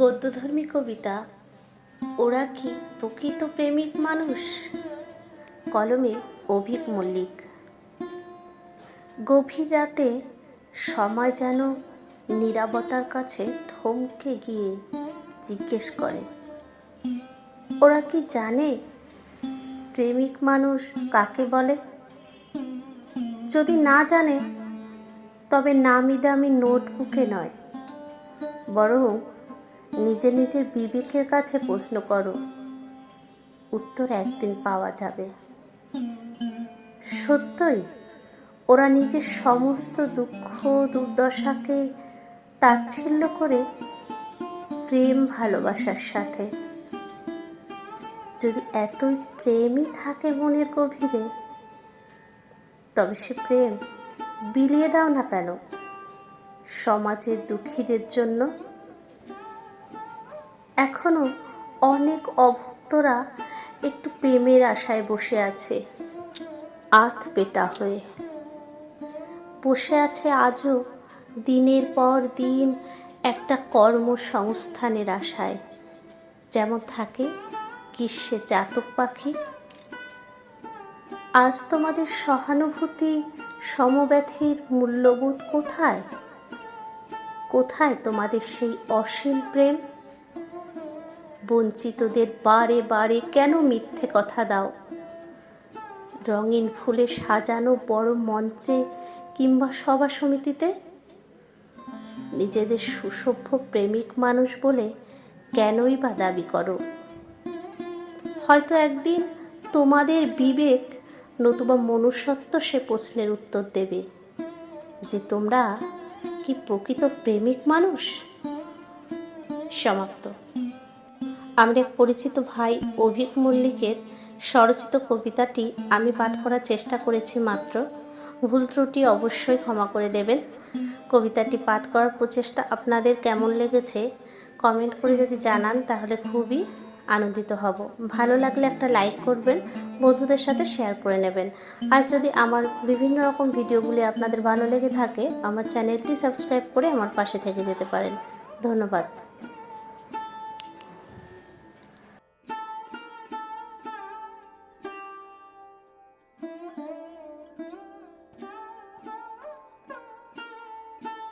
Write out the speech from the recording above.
গদ্যধর্মী কবিতা, ওরা কি প্রকৃত প্রেমিক মানুষ? কলমে অভিক মল্লিক। গভীর রাতে সময় যেন নীরবতার কাছে থমকে গিয়ে জিজ্ঞেস করে, ওরা কি জানে প্রেমিক মানুষ কাকে বলে? যদি না জানে, তবে নামি দামি নোটবুকে নয়, বরং নিজে নিজের বিবেকের কাছে প্রশ্ন করো। উত্তর একদিন পাওয়া যাবে। সত্যই, ওরা নিজের সমস্ত দুঃখ, দুর্দশাকে তাচ্ছিল্য করে প্রেম ভালোবাসার সাথে। যদি এতই প্রেমই থাকে মনের গভীরে, তবে সে প্রেম বিলিয়ে দাও না কেন? সমাজের দুঃখীদের জন্য এখনও অনেক অভক্তরা একটু প্রেমের আশায় বসে আছে, আত পেটা হয়ে। বসে আছে আজও দিনের পর দিন একটা কর্মসংস্থানের আশায়। যেমন থাকে গ্রীষ্মে চাতক পাখি। আজ তোমাদের সহানুভূতি সমব্যথীর মূল্যবোধ কোথায়? কোথায় তোমাদের সেই অসীম প্রেম? বঞ্চিতদের বারে বারে কেন মিথ্যে কথা দাও? রঙিন ফুলে সাজানো বড় মঞ্চে কিংবা সভা সমিতিতে? নিজেদের সুসভ্য প্রেমিক মানুষ বলে কেনই বা দাবি করো? হয়তো একদিন তোমাদের বিবেক নতুবা মনুষ্যত্ব সে প্রশ্নের উত্তর দেবে। যে তোমরা কি প্রকৃত প্রেমিক মানুষ? সমাপ্ত। আমার এক পরিচিত ভাই অভিক মল্লিকের স্বরচিত কবিতাটি আমি পাঠ করার চেষ্টা করেছি মাত্র। ভুল ত্রুটি অবশ্যই ক্ষমা করে দেবেন। কবিতাটি পাঠ করার প্রচেষ্টা আপনাদের কেমন লেগেছে কমেন্ট করে যদি জানান, তাহলে খুবই আনন্দিত হব। ভালো লাগলে একটা লাইক করবেন, বন্ধুদের সাথে শেয়ার করে নেবেন। আর যদি আমার বিভিন্ন রকম ভিডিওগুলি আপনাদের ভালো লেগে থাকে, আমার চ্যানেলটি সাবস্ক্রাইব করে আমার পাশে থেকে যেতে পারেন। ধন্যবাদ।